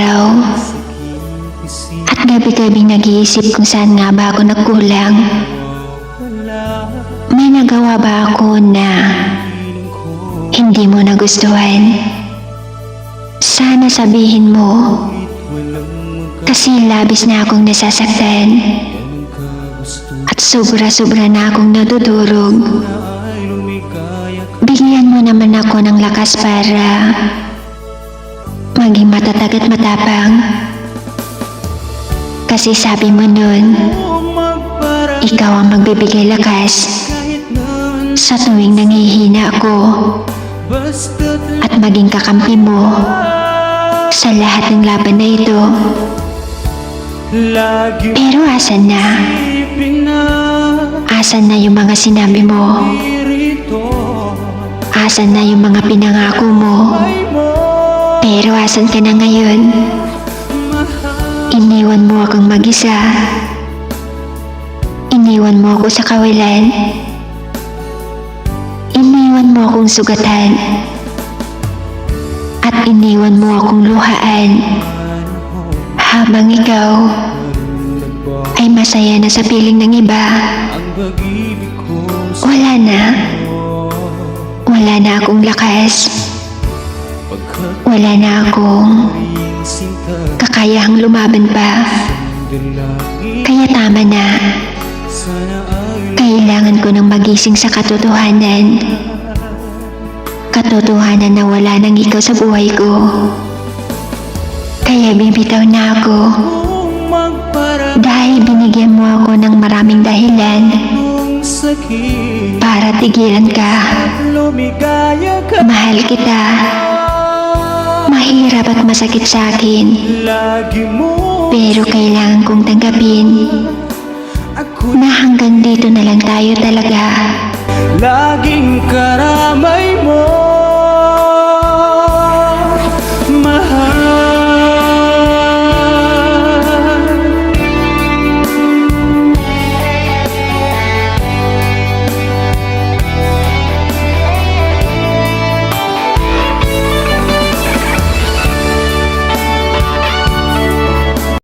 araw-araw. At gabi-gabi nag-iisip kung saan nga ba ako nagkulang. May nagawa ba ako na hindi mo nagustuhan? Sana sabihin mo. Kasi labis na akong nasasaktan. At sobra-sobra na akong nadudurog. Bigyan mo naman ako ng lakas para maging matatag at matapang. Kasi sabi mo nun, ikaw ang magbibigay lakas sa tuwing nangihina ako at maging kakampi mo sa lahat ng laban na ito. Pero asan na? Asan na yung mga sinabi mo? Asan na yung mga pinangako mo? Pero asan ka na ngayon? Iniwan mo akong mag-isa. Iniwan mo ako sa kawilan. Iniwan mo akong sugatan. At iniwan mo akong luhaan. Habang ikaw ay masaya na sa piling ng iba. Wala na. Wala na akong lakas. Wala na akong kakayahang lumaban pa. Kaya tama na. Kailangan ko ng magising sa katotohanan. Katotohanan na wala nang ikaw sa buhay ko. Kaya bibitaw na ako dahil binigyan mo ako ng maraming dahilan para tigilan ka Mahal kita. Mahirap at masakit sa akin. Lagi Pero kailangan kong tanggapin na hanggang dito na lang tayo talaga. Mo